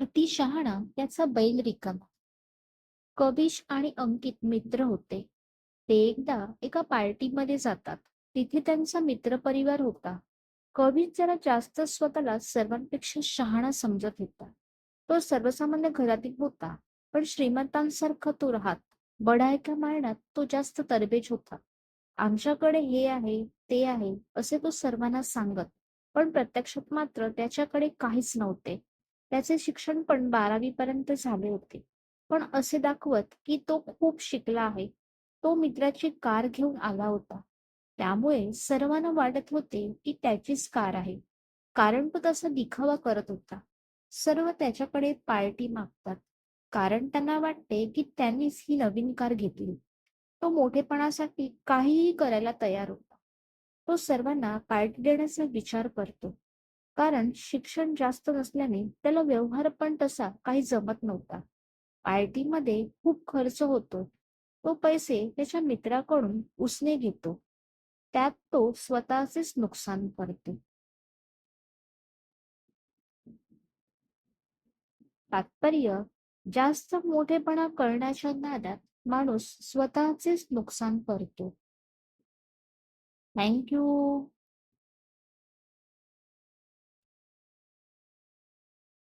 अति शहाणा त्याचा बैल रिकामा. कबिश आणि अंकित मित्र होते. ते एकदा एका पार्टीमध्ये जातात. तिथे त्यांचा मित्रपरिवार होता. कबिश जरा जास्त स्वतःला सर्वांपेक्षा शहाणा समजत होता. तो सर्वसामान्य घरातील होता पण श्रीमंतांसारखा तो राहत. बडायका मारण्यात तो जास्त तरबेज होता. आमच्याकडे हे आहे ते आहे असे तो सर्वांना सांगत. पण प्रत्यक्षात मात्र त्याच्याकडे काहीच नव्हते. त्याचे शिक्षण पण बारावी पर्यंत झाले होते. पण असे दाखवत की तो खूप शिकला आहे. तो मित्राची कार घेऊन आला होता. त्यामुळे सर्वांना वाटत होते की त्याचीच कार आहे. कारण तो तसा दिखावा करत होता. सर्व त्याच्याकडे पार्टी मागतात. कारण त्यांना वाटते की त्यांनीच ही नवीन कार घेतली. तो मोठेपणासाठी काहीही करायला तयार होता. तो सर्वांना पार्टी देण्याचा विचार करतो. कारण शिक्षण जास्त नसल्याने त्याला व्यवहार पण तसा काही जमत नव्हता. पार्टीमध्ये खूप खर्च होतो. तो पैसे त्याच्या मित्राकडून उसने घेतो. त्यात तो स्वतःचेच नुकसान करतो. तात्पर्य जास्त मोठेपणा करण्याच्या नादात माणूस स्वतःचेच नुकसान करतो. थँक्यू